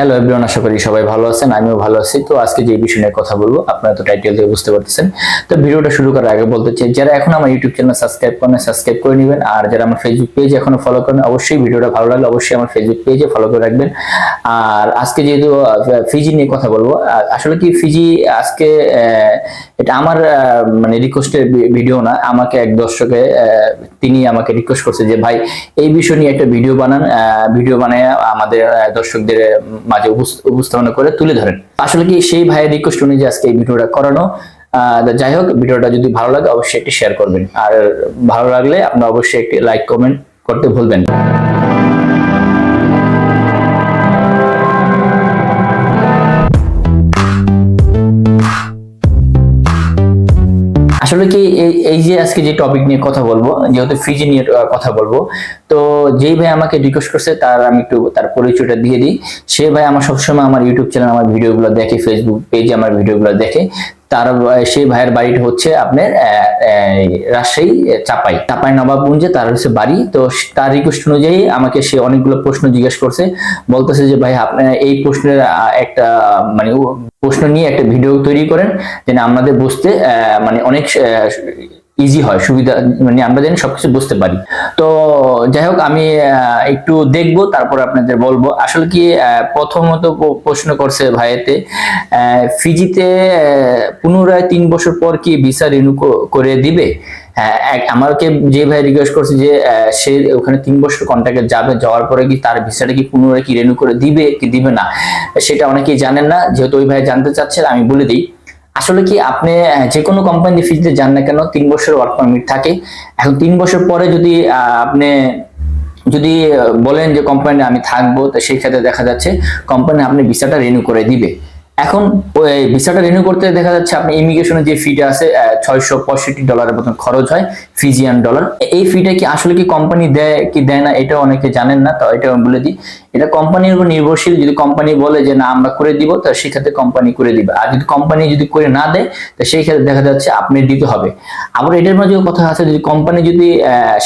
Hello everyone আশা করি সবাই ভালো আছেন, আমিও ভালো আছি। তো আজকে যে বিষয় নিয়ে কথা বলব, আপনারা তো টাইটেল থেকে বুঝতে পারতেছেন। তো ভিডিওটা শুরু করার আগে বলতে চাই, যারা এখন আমার ইউটিউব চ্যানেল সাবস্ক্রাইব করেন সাবস্ক্রাইব করে নেবেন। আর যারা আমার ফেসবুক পেজ এখনও ফলো করেন অবশ্যই ভিডিওটা ভালো লাগলে অবশ্যই আমার ফেসবুক পেজে ফলো করে রাখবেন। আর আজকে যেহেতু ফিজি নিয়ে কথা বলব আসলে কি ফিজি আজকে এটা আমার মানে রিকোয়েস্টের ভিডিও না। আমাকে এক দর্শকে তিনি আমাকে রিকোয়েস্ট করছে যে, ভাই, এই বিষয় নিয়ে একটা ভিডিও বানান। ভিডিও বানায় আমাদের দর্শকদের মাঝে উপস- উপস্থাপনা করে তুলে ধরেন আসলে কি সেই ভাইয়ের রিকোয়েস্ট অনুযায়ী আজকে এই ভিডিওটা করানো যাই হোক, ভিডিওটা যদি ভালো লাগে অবশ্যই একটি শেয়ার করবেন আর ভালো লাগলে আপনি অবশ্যই একটি লাইক কমেন্ট করতে ভুলবেন না। আসলে কি এই যে আজকে যে টপিক নিয়ে কথা বলব, যেহেতু ফিজি নিয়ে কথা বলব, তো যেই ভাই আমাকে রিকোয়েস্ট করছে, তার আমি একটু, তার পরিচয়টা দিয়ে দিই। সে ভাই আমার সবসময় আমার ইউটিউব চ্যানেল আমার ভিডিওগুলো দেখে ফেসবুক পেজে আমার ভিডিওগুলো দেখে। তার সেই ভাইয়ের বাড়িটা হচ্ছে আপনার রাজশাহী চাপাই। চাপাই নবাবগঞ্জে তার হচ্ছে বাড়ি। তো তার রিকোয়েস্ট অনুযায়ী আমাকে সে অনেকগুলো প্রশ্ন জিজ্ঞেস করছে। বলতেছে যে, ভাই আপনার এই প্রশ্নের একটা মানে প্রশ্ন নিয়ে একটা ভিডিও তৈরি করেন। যেন আমাদের বুঝতে মানে অনেক ইজি হয় সুবিধা মানে আমরা যেন সবকিছু বুঝতে পারি। তো যাই হোক আমি একটু দেখব তারপর আপনাদের বলব। আসলে কি প্রথমত প্রশ্ন করছে ভাইয়েতে ফিজিতে পুনরায় তিন বছর পর কি ভিসা রিনিউ করে দিবে? হ্যাঁ, আমাকে যে ভাই রিকোয়েস্ট করছে যে সে ওখানে তিন বছর কন্ট্রাক্টে যাবে যাওয়ার পরে কি তার ভিসাটা কি পুনরায় কি রিনিউ করে দিবে কি দিবে না সেটা অনেকেই জানেন না। যেহেতু ওই ভাই জানতে চাচ্ছেন আমি বলে দিই। আসলে কি আপনি যে কোনো কোম্পানি ফিজিতে যান না কেন, তিন বছর ওয়ার্ক পারমিট থাকে। এখন তিন বছর পরে যদি আপনি যদি বলেন যে কোম্পানি আমি থাকব, তো সেই ক্ষেত্রে দেখা যাচ্ছে কোম্পানি আপনি ভিসাটা রিনিউ করে দিবে। এখন ওই ভিসাটা রিনিউ করতে দেখা যাচ্ছে আপনি ইমিগ্রেশনের যে ফিটা আছে ছয়শো পঁয়ষট্টি ডলারের মতন খরচ হয় ফিজিয়ান ডলার এই ফিটা কি আসলে কি কোম্পানি দেয়, কি দেয় না এটা অনেকে জানেন না, তো এটা আমি বলে দিই। এটা কোম্পানির উপর নির্ভরশীল, যদি কোম্পানি বলে যে না, আমরা করে দিব, তো সেক্ষেত্রে কোম্পানি করে দিবে। আর যদি কোম্পানি যদি করে না দেয়, তো সেই ক্ষেত্রে দেখা যাচ্ছে আপনি দিতে হবে। আবার এটার মাঝেও কথা আছে, যদি কোম্পানি যদি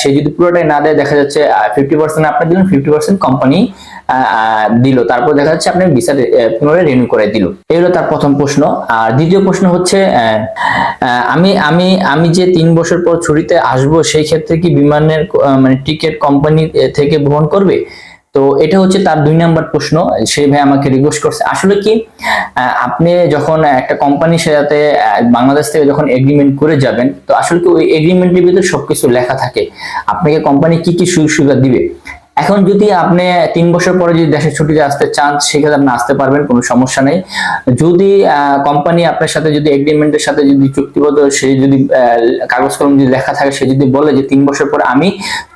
সে যদি পুরোটাই না দেয়, দেখা যাচ্ছে ফিফটি পার্সেন্ট আপনি দিলেন ফিফটি পার্সেন্ট কোম্পানি দিল। তারপর দেখা যাচ্ছে আপনি ভিসা পুনরায় রিনিউ করে দিল। এই হলো তার প্রথম প্রশ্ন। আর দ্বিতীয় প্রশ্ন হচ্ছে আমি আমি আমি যে তিন বছর পর ছুটিতে আসব, সেই ক্ষেত্রে কি বিমানের মানে টিকিট কোম্পানি থেকে বহন করবে? তো এটা হচ্ছে তার দুই নাম্বার প্রশ্ন। সে ভাই আমাকে রিকোয়েস্ট করছে। আসলে কি আপনি যখন একটা কোম্পানির সাথে বাংলাদেশ থেকে যখন এগ্রিমেন্ট করে যাবেন, তো আসলে কি ওই এগ্রিমেন্টের ভিতরে সবকিছু লেখা থাকে। আপনাকে কোম্পানি কি কি সুযোগ সুবিধা দিবে? এখন যদি আপনি তিন বছর পরে যদি দেশের ছুটিতে আসতে চান, সেক্ষেত্রে আপনি আসতে পারবেন, কোনো সমস্যা নেই। যদি কোম্পানি আপনার সাথে যদি এগ্রিমেন্টের সাথে যদি চুক্তিবদ্ধ, সে যদি কাগজ কলম যদি লেখা থাকে, সে যদি বলে যে তিন বছর পরে আমি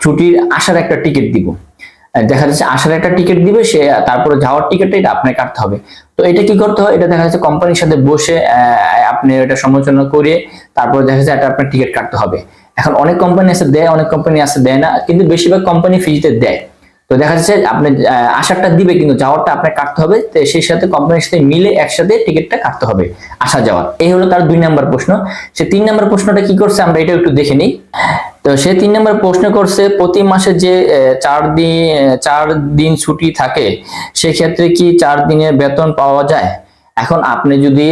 ছুটির আসার একটা টিকিট দিব। দেখা যাচ্ছে আসার একটা টিকিট দিবে, সে তারপরে যাওয়ার টিকিটটা এটা আপনাকে কাটতে হবে। তো এটা কি করতে হয়? এটা দেখা যাচ্ছে কোম্পানির সাথে বসে আপনি এটা সমালোচনা করে, তারপরে দেখা যাচ্ছে এটা আপনার টিকিট কাটতে হবে। এখন অনেক কোম্পানি আছে, দেয়, অনেক কোম্পানি আছে, দেয় না। কিন্তু বেশিরভাগ কোম্পানি ফিজিতে দেয়। তো দেখা যাচ্ছে আপনি আসারটা দিবে কিন্তু যাওয়ারটা আপনার কাটতে হবে। তো সেই সাথে কোম্পানির সাথে মিলে একসাথে টিকিটটা কাটতে হবে আসা যাওয়ার। এই হলো তার দুই নাম্বার প্রশ্ন। সে তিন নাম্বার প্রশ্নটা কি করছে আমরা এটা একটু দেখে নিই। তো সে তিন নম্বর প্রশ্ন করছে, প্রতি মাসে যে চার দিন চার দিন ছুটি থাকে, সেক্ষেত্রে কি চার দিনের বেতন পাওয়া যায়? এখন আপনি যদি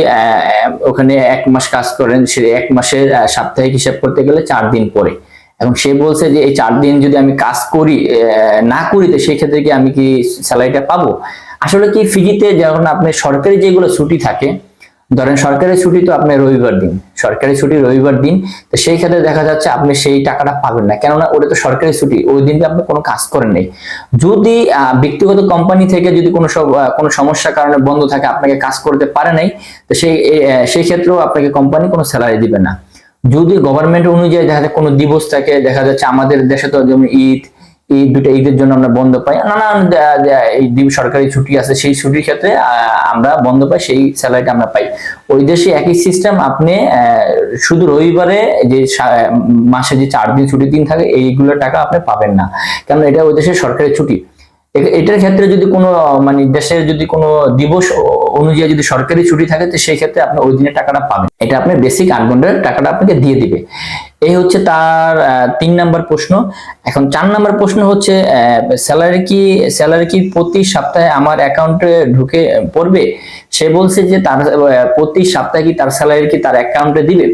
ওখানে এক মাস কাজ করেন, সে এক মাসের সাপ্তাহিক হিসাব করতে গেলে চার দিন পরে। এখন সে বলছে যে এই চার দিন যদি আমি কাজ করি না করি, তো সেই ক্ষেত্রে কি আমি কি স্যালারিটা পাবো? আসলে কি ফিজিতে যখন আপনি সরকারি যেগুলো ছুটি থাকে, ধরেন সরকারি ছুটি তো আপনার রবিবার দিন, সরকারি ছুটি রবিবার দিন, তো সেই ক্ষেত্রে দেখা যাচ্ছে আপনি সেই টাকাটা পাবেন না। কেননা ওটা তো সরকারি ছুটি, ওই দিনকে আপনি কোনো কাজ করেন নাই। যদি ব্যক্তিগত কোম্পানি থেকে যদি কোনো সব কোনো সমস্যার কারণে বন্ধ থাকে, আপনাকে কাজ করতে পারে নাই, তো সেই সেই ক্ষেত্রেও আপনাকে কোম্পানি কোনো স্যালারি দিবে না। যদি গভর্নমেন্ট অনুযায়ী দেখা যায় কোনো দিবস থাকে, দেখা যাচ্ছে আমাদের দেশে তো যেমন ঈদ এই দুটো ঈদের জন্য আমরা বন্ধ পাই, নানান এই সরকারি ছুটি আছে, সেই ছুটির ক্ষেত্রে আমরা বন্ধ পাই, সেই স্যালারিটা আমরা পাই। ওই দেশে একই সিস্টেম আপনি শুধু রবিবারে যে মাসে যে চার দিন ছুটির দিন থাকে, এইগুলো টাকা আপনি পাবেন না। কারণ এটা ওই দেশের সরকারি ছুটি। এটার ক্ষেত্রে যদি কোনো মানে দেশের যদি কোনো দিবস অনুযায়ী যদি সরকারি ছুটি থাকে, তো সেই ক্ষেত্রে আপনি ওই দিনে টাকাটা পাবেন। এটা আপনি বেসিক আট ঘণ্টার টাকাটা আপনাকে দিয়ে দিবে। এই হচ্ছে তার তিন নাম্বার প্রশ্ন। এখন চার নাম্বার প্রশ্ন হচ্ছে স্যালারি কি স্যালারি কি প্রতি সপ্তাহে আমার অ্যাকাউন্টে ঢুকে পড়বে? সে বলছে যে তার প্রতি সপ্তাহে কি তার স্যালারি কি তার অ্যাকাউন্টে দিবে?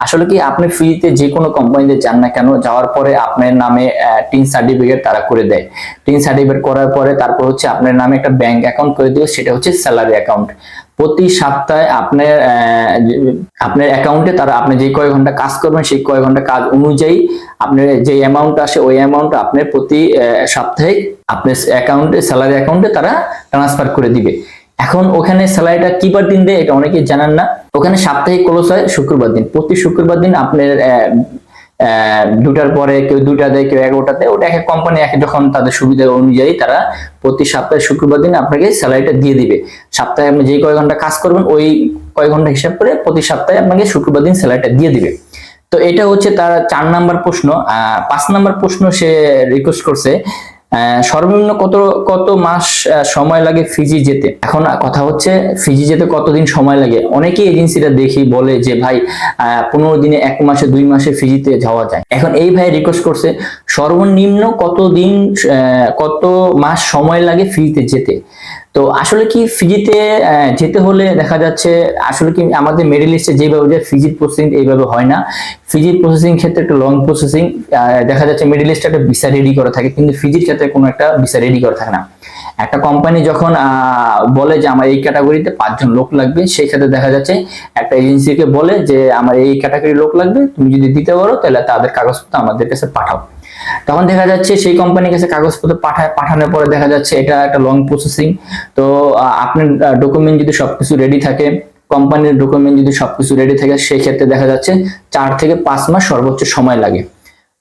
আসলে কি আপনি ফ্রিতে যে কোনো কোম্পানিতে যান না কেন, যাওয়ার পরে আপনার নামে টিন সার্টিফিকেট তারা করে দেয়। টিন সার্টিফিকেট করার পরে তারপর হচ্ছে আপনার নামে একটা ব্যাংক অ্যাকাউন্ট করে দিবে সেটা হচ্ছে স্যালারি অ্যাকাউন্ট প্রতি সপ্তাহে আপনার আপনার অ্যাকাউন্টে তারা, আপনি যে কয় ঘণ্টা কাজ করবেন, সেই কয় ঘণ্টা কাজ অনুযায়ী আপনার যে অ্যামাউন্ট আসে, ওই অ্যামাউন্ট আপনার প্রতি সপ্তাহে আপনার অ্যাকাউন্টে স্যালারি অ্যাকাউন্টে তারা ট্রান্সফার করে দিবে। এখন ওখানে স্যালারিটা কি বার দিন দেয় এটা অনেকেই জানেন না। ওখানে সাপ্তাহিক ক্লোজ হয় শুক্রবার দিন। প্রতি শুক্রবার দিন আপনার দুটার পরে কেউ দুটা দেয় কেউ এগারোটা দেয়। ওটা এক এক কোম্পানি এক যখন তাদের সুবিধা অনুযায়ী তারা প্রতি সপ্তাহে শুক্রবার দিন আপনাকে স্যালারিটা দিয়ে দিবে। সপ্তাহে আপনি যে কয় ঘণ্টা কাজ করবেন ওই কয় ঘণ্টা হিসাব করে প্রতি সপ্তাহে আপনাকে শুক্রবার দিন স্যালারিটা দিয়ে দিবে। তো এটা হচ্ছে তার চার নাম্বার প্রশ্ন। আহ, পাঁচ নাম্বার প্রশ্ন সে রিকোয়েস্ট করছে সর্বনিম্ন কত কত মাস সময় লাগে ফিজি যেতে? এখন কথা হচ্ছে ফিজি যেতে কতদিন সময় লাগে? অনেকেই এজেন্সিটা দেখি বলে যে, ভাই পনেরো দিনে এক মাসে, দুই মাসে ফিজিতে যাওয়া যায়। এখন এই ভাই রিকোয়েস্ট করছে, সর্বনিম্ন কতদিন কত মাস সময় লাগে ফিজিতে যেতে? তো আসলে কি ফিজিতে যেতে হলে দেখা যাচ্ছে আসলে কি আমাদের মিডল ইস্টে যেভাবে যে ফিজির প্রসেসিং এইভাবে হয় না। ফিজির প্রসেসিং ক্ষেত্রে একটা লং প্রসেসিং দেখা যাচ্ছে মিডল ইস্টে একটা ভিসা রেডি করা থাকে, কিন্তু ফিজির ক্ষেত্রে কোনো একটা ভিসা রেডি করা থাকে না। একটা কোম্পানি যখন বলে যে আমার এই ক্যাটাগরিতে পাঁচজন লোক লাগবে, সেই ক্ষেত্রে দেখা যাচ্ছে একটা এজেন্সিকে বলে যে আমার এই ক্যাটাগরি লোক লাগবে, তুমি যদি দিতে পারো তাহলে তাদের কাগজপত্র আমাদের কাছে পাঠাও। তখন দেখা যাচ্ছে সেই কোম্পানির কাছে কাগজপত্র পাঠায় পাঠানোর পরে দেখা যাচ্ছে এটা একটা লং প্রসেসিং তো আপনার ডকুমেন্ট যদি সবকিছু রেডি থাকে কোম্পানির ডকুমেন্ট যদি সবকিছু রেডি থাকে সেই ক্ষেত্রে দেখা যাচ্ছে চার থেকে পাঁচ মাস সর্বোচ্চ সময় লাগে।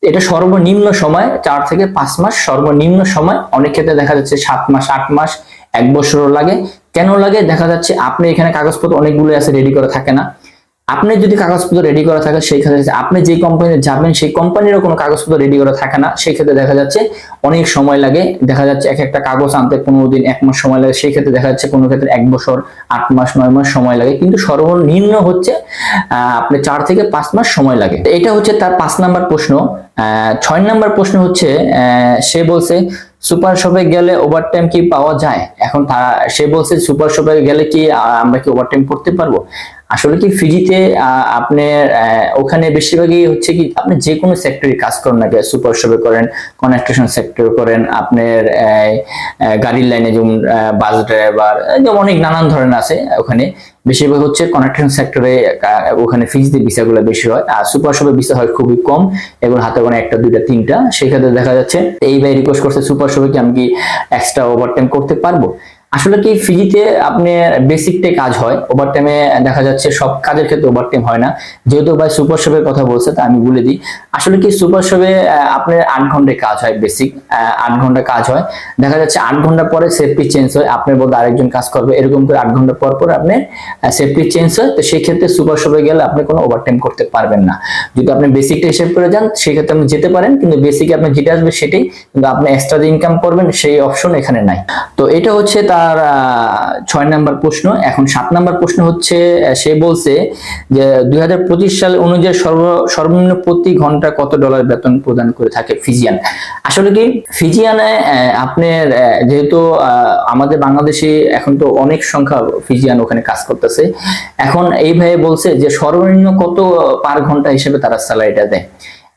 এটা সর্বনিম্ন সময়, চার থেকে পাঁচ মাস সর্বনিম্ন সময়। অনেক ক্ষেত্রে দেখা যাচ্ছে সাত মাস, আট মাস, এক বছরও লাগে। কেন লাগে? দেখা যাচ্ছে আপনি এখানে কাগজপত্র অনেকগুলো আছে রেডি করা থাকে না। আপনি যদি কাগজপত্র রেডি করা থাকে, সেই ক্ষেত্রে আপনি যে কোম্পানিতে যাবেন, সেই কোম্পানিরও কোনো কাগজপত্র রেডি করা থাকে না। সেই ক্ষেত্রে দেখা যাচ্ছে অনেক সময় লাগে। দেখা যাচ্ছে এক একটা কাগজ আনতে পনেরো দিন, এক মাস সময় লাগে। সেই ক্ষেত্রে দেখা যাচ্ছে কোনো ক্ষেত্রে এক বছর, আট মাস, নয় মাস সময় লাগে। কিন্তু সর্বনিম্ন হচ্ছে আপনি চার থেকে পাঁচ মাস সময় লাগে। এটা হচ্ছে তার পাঁচ নাম্বার প্রশ্ন। ছয় নাম্বার প্রশ্ন হচ্ছে সে বলছে, সুপার শপে গেলে ওভারটাইম কি পাওয়া যায়? এখন তা- সে বলছে, সুপার শপে গেলে কি আমরা কি ওভারটাইম করতে পারব? আসলে কি ফিজিতে আপনার ওখানে বেশিরভাগই হচ্ছে কি, আপনি যে কোনো সেক্টরে কাজ করেন না সুপার শপে করেন কনস্ট্রাকশন সেক্টর করেন, আপনার গাড়ির লাইনে যেমন বাস ড্রাইভার যেমন অনেক নানান ধরনের আছে ওখানে। বেশিরভাগ হচ্ছে কনস্ট্রাকশন সেক্টরে ওখানে ফিজিতে ভিসাগুলো বেশি হয়। আর সুপার শপে ভিসা হয় খুবই কম, এবং হাতে গোনা একটা, দুইটা, তিনটা। সেক্ষেত্রে দেখা যাচ্ছে এই ভাই রিকোয়েস্ট করছে সুপার শপে কি আমি কি এক্সট্রা ওভারটাইম করতে পারব? আসলে কি ফিজিতে আপনি বেসিকটাই কাজ হয় ওভারটাইমে দেখা যাচ্ছে সব কাজের ক্ষেত্রে ওভারটাইম হয় না। যেহেতু ভাই সুপার শপের কথা বলছে তা আমি বলে দিই। আসলে কি সুপার শপে আপনার আট ঘন্টায় কাজ হয় বেসিক আট ঘণ্টা কাজ হয়। দেখা যাচ্ছে আট ঘণ্টা পরে সেফটি চেঞ্জ হয়, আপনার বলতে আরেকজন কাজ করবে। এরকম করে আট ঘণ্টা পর পর আপনার সেফটি চেঞ্জ হয়। তো সেই ক্ষেত্রে সুপার শপে গেলে আপনি কোনো ওভারটাইম করতে পারবেন না। যদি আপনি বেসিকটা হিসেব করে যান, সেক্ষেত্রে আপনি যেতে পারেন। কিন্তু বেসিক আপনি যেটা আসবে সেটাই। কিন্তু আপনি এক্সট্রা ইনকাম করবেন, সেই অপশন এখানে নাই। তো এটা হচ্ছে তার আহ, ছয় নাম্বার প্রশ্ন এখন সাত নাম্বার প্রশ্ন হচ্ছে সে বলছে যে দুই সাল অনুযায়ী সর্ব সর্বনিম্ন প্রতি ঘণ্টা কত ডলার বেতন প্রদান করে থাকে ফিজিয়ান? আসলে কি ফিজিয়ানে আপনার যেহেতু আমাদের বাংলাদেশে এখন তো অনেক সংখ্যা ফিজিয়ান ওখানে কাজ করতেছে। এখন এই ভাই বলছে যে সর্বনিম্ন কত পার ঘণ্টা হিসেবে তারা স্যালারিটা দেয়?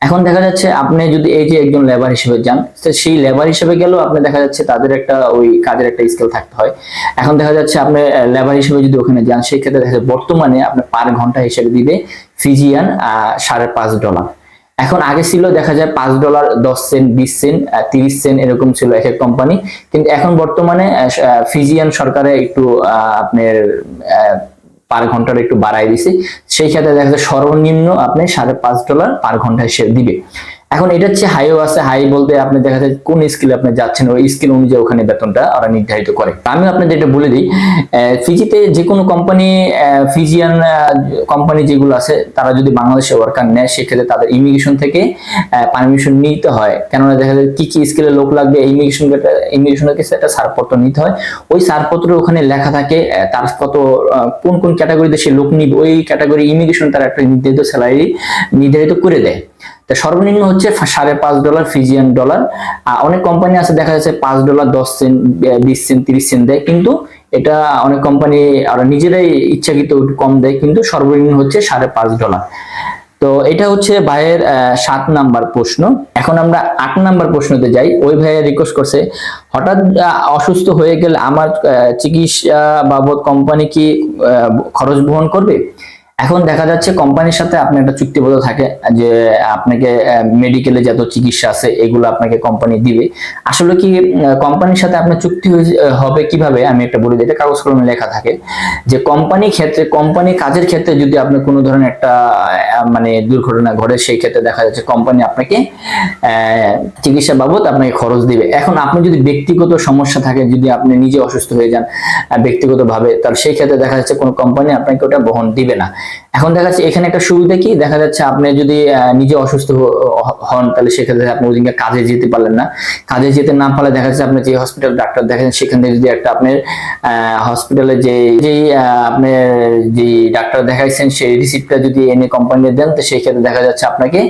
এখন দেখা যাচ্ছে আপনি যদি এই যে একজন লেবার হিসেবে যান, তো সেই লেবার হিসেবে গেলেও আপনি দেখা যাচ্ছে তাদের একটা ওই কাজের একটা স্কিল থাকতে হয়। এখন দেখা যাচ্ছে আপনি লেবার হিসেবে যদি ওখানে যান, সেই ক্ষেত্রে দেখা যাচ্ছে বর্তমানে আপনি পার ঘণ্টা হিসেবে দিবে ফিজিয়ান সাড়ে পাঁচ ডলার এখন আগে ছিল দেখা যায় পাঁচ ডলার দশ সেন্ট বিশ সেন্ট তিরিশ সেন্ট এরকম ছিল এক এক কোম্পানি কিন্তু এখন বর্তমানে ফিজিয়ান সরকারে একটু আপনার পার ঘন্টাটা একটু বাড়াই দিছি। সেই ক্ষেত্রে দেখা যায় সর্বনিম্ন আপনি সাড়ে পাঁচ ডলার পার ঘণ্টা হিসেবে দিবে। এখন এটা হচ্ছে হাইও আছে হাই বলতে আপনি দেখা যায় কোন স্কিল আপনি যাচ্ছেন, ওই স্কিল অনুযায়ী ওখানে বেতনটা ওরা নির্ধারিত করে। আমি আপনাদের এটা বলে দিই ফিজিতে যে কোনো কোম্পানি ফিজিয়ান কোম্পানি যেগুলো আছে, তারা যদি বাংলাদেশে ওয়ার্কার নেয়, সেক্ষেত্রে তাদের ইমিগ্রেশন থেকে পারমিশন নিতে হয়। কেননা দেখা যায় কি কি স্কিলের লোক লাগবে ইমিগ্রেশন ইমিগ্রেশনের কাছে একটা ছাড়পত্র নিতে হয়। ওই ছাড়পত্র ওখানে লেখা থাকে তার কত কোন কোন ক্যাটাগরিতে সে লোক নিবে, ওই ক্যাটাগরি ইমিগ্রেশন তার একটা নির্ধারিত স্যালারি নির্ধারিত করে দেয়। তা সর্বনিম্ন হচ্ছে সাড়ে পাঁচ ডলার, ফিজিয়ান ডলার। অনেক কোম্পানি আছে, দেখা যাচ্ছে পাঁচ ডলার, দশ সেন্ট বিশ সেন্ট, তিরিশ সেন্ট দেয়। কিন্তু এটা অনেক কোম্পানি আর নিজেরাই ইচ্ছাকৃত কম দেয়, কিন্তু সর্বনিম্ন হচ্ছে সাড়ে পাঁচ ডলার। তো এটা হচ্ছে ভাইয়ের সাত নাম্বার প্রশ্ন। এখন আমরা আট নাম্বার প্রশ্নতে যাই। ওই ভাইয়া রিকোয়েস্ট করছে, হঠাৎ অসুস্থ হয়ে গেলে আমার চিকিৎসা বাবদ কোম্পানি কি খরচ বহন করবে? এখন দেখা যাচ্ছে কোম্পানির সাথে আপনি একটা চুক্তিবদ্ধ থাকে যে আপনাকে মেডিকেলে যত চিকিৎসা আছে, এগুলো আপনাকে কোম্পানি দিবে। আসলে কি কোম্পানির সাথে আপনার চুক্তি হবে কীভাবে আমি একটা বলি এটা কাগজ কলমে লেখা থাকে, যে কোম্পানি ক্ষেত্রে কোম্পানি কাজের ক্ষেত্রে যদি আপনি কোনো ধরনের একটা মানে দুর্ঘটনা ঘটে, সেই ক্ষেত্রে দেখা যাচ্ছে কোম্পানি আপনাকে চিকিৎসা বাবদ আপনাকে খরচ দিবে। এখন আপনি যদি ব্যক্তিগত সমস্যা থাকে, যদি আপনি নিজে অসুস্থ হয়ে যান ব্যক্তিগতভাবে, তাহলে সেই ক্ষেত্রে দেখা যাচ্ছে কোনো কোম্পানি আপনাকে ওটা বহন দিবে না। এখন দেখা যাচ্ছে এখানে একটা সুবিধা কি? দেখা যাচ্ছে আপনি যদি নিজে অসুস্থ হন, তাহলে সেক্ষেত্রে আপনি ওই কাজে যেতে পারলেন না। কাজে যেতে না পারলে দেখা যাচ্ছে আপনি যে হসপিটাল ডাক্তার দেখেন, সেখান থেকে যদি একটা আপনার হসপিটালে যে যে আপনার যে ডাক্তার দেখাইছেন, সেই রিসিপ্টটা যদি এনে কোম্পানি দেন, তো সেই ক্ষেত্রে দেখা যাচ্ছে আপনাকে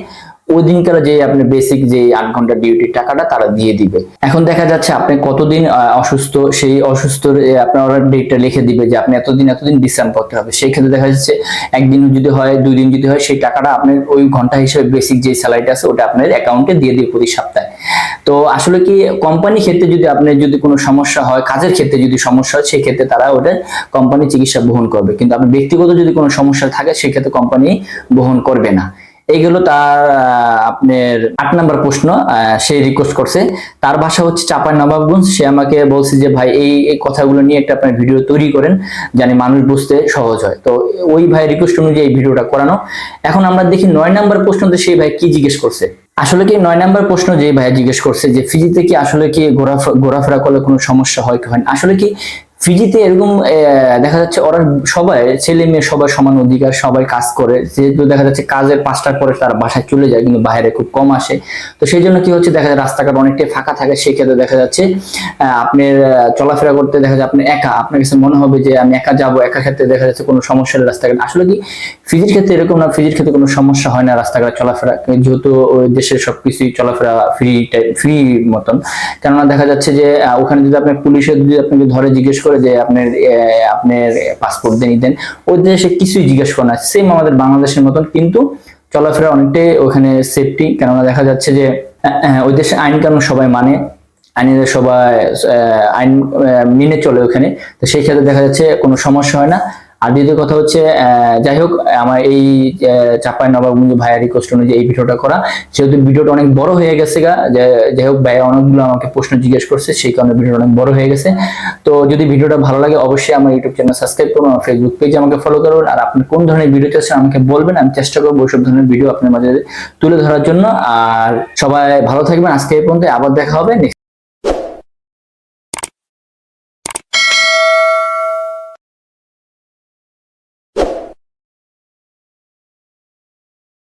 ওই দিনকার যে আপনি বেসিক যে আট ঘণ্টা ডিউটির টাকাটা তারা দিয়ে দিবে। এখন দেখা যাচ্ছে আপনি কতদিন অসুস্থ, সেই অসুস্থ আপনার ডেটটা লিখে দিবে যে আপনি এতদিন এতদিন বিশ্রাম করতে হবে। সেই ক্ষেত্রে দেখা যাচ্ছে একদিন যদি হয়, দুই দিন যদি হয়, সেই টাকাটা আপনার ওই ঘণ্টা হিসেবে বেসিক যে স্যালারিটা আছে, ওটা আপনার অ্যাকাউন্টে দিয়ে দিবে প্রতি সপ্তাহে। তো আসলে কি কোম্পানি ক্ষেত্রে যদি আপনার যদি কোনো সমস্যা হয়, কাজের ক্ষেত্রে যদি সমস্যা হয়, সেই ক্ষেত্রে তারা ওটা কোম্পানি চিকিৎসা বহন করবে। কিন্তু আপনার ব্যক্তিগত যদি কোনো সমস্যা থাকে সেক্ষেত্রে কোম্পানি বহন করবে না। এইগুলো তার আপনার আট নাম্বার প্রশ্ন সে রিকোয়েস্ট করছে। তার ভাষা হচ্ছে চাপাই নবাবগঞ্জ। সে আমাকে বলছে যে, ভাই, এই কথাগুলো নিয়ে একটা আপনার ভিডিও তৈরি করেন, জানি মানুষ বুঝতে সহজ হয়। তো ওই ভাই রিকোয়েস্ট অনুযায়ী ভিডিওটা করানো। এখন আমরা দেখি নয় নাম্বার প্রশ্নতে সেই ভাই কি জিজ্ঞেস করছে। আসলে কি নয় নাম্বার প্রশ্ন যে ভাই জিজ্ঞেস করছে যে ফিজিতে কি আসলে কি ঘোরাফেরা করলে কোনো সমস্যা হয় কি হয়? আসলে কি ফিজিতে এরকম দেখা যাচ্ছে ওরা সবাই, ছেলে মেয়ে সবাই সমান অধিকার, সবাই কাজ করে। যেহেতু দেখা যাচ্ছে কাজের পাঁচটার পরে তারা বাসায় চলে যায়, কিন্তু বাইরে খুব কম আসে। তো সেই জন্য কি হচ্ছে, দেখা যায় রাস্তাঘাট অনেকটাই ফাঁকা থাকে। সেই ক্ষেত্রে দেখা যাচ্ছে আপনার চলাফেরা করতে দেখা যায় আপনি একা। আপনার কাছে মনে হবে যে আমি একা যাব, একা ক্ষেত্রে দেখা যাচ্ছে কোনো সমস্যা নেই রাস্তাঘাট। আসলে কি, ফিজির ক্ষেত্রে এরকম না, ফিজির ক্ষেত্রে কোনো সমস্যা হয় না রাস্তাঘাট চলাফেরা। যেহেতু ওই দেশের সবকিছুই চলাফেরা ফ্রি ফ্রি মতন। কেননা দেখা যাচ্ছে যে ওখানে যদি আপনার পুলিশের যদি আপনাকে ধরে জিজ্ঞেস করে যে আপনার আপনার পাসপোর্ট দিয়ে নিতেন, ওই দেশে কিছুই জিজ্ঞেস করে না। সেম আমাদের বাংলাদেশের মতন, কিন্তু চলাফেরা অনেকটাই ওখানে সেফটি কেননা দেখা যাচ্ছে যে ওই দেশে আইন কানুন সবাই মানে আইনের সবাই আইন মেনে চলে ওখানে। তো সেই ক্ষেত্রে দেখা যাচ্ছে কোনো সমস্যা হয় না। আর দ্বিতীয় কথা হচ্ছে যাই হোক, আমার এই চাপাই নবাবগঞ্জ ভাইয়া রিকোয়েস্ট অনুযায়ী এই ভিডিওটা করা। যেহেতু ভিডিওটা অনেক বড় হয়ে গেছে গা যাই হোক, ভাইয়া অনেকগুলো আমাকে প্রশ্ন জিজ্ঞেস করছে, সেই কারণে ভিডিওটা অনেক বড় হয়ে গেছে। তো যদি ভিডিওটা ভালো লাগে, অবশ্যই আমার ইউটিউব চ্যানেল সাবস্ক্রাইব করুন, আমার ফেসবুক পেজ আমাকে ফলো করুন। আর আপনি কোন ধরনের ভিডিও চাচ্ছেন আমাকে বলবেন, আমি চেষ্টা করব ওইসব ধরনের ভিডিও আপনার মাঝে তুলে ধরার জন্য। আর সবাই ভালো থাকবেন, আজকে এই পর্যন্ত আবার দেখা হবে।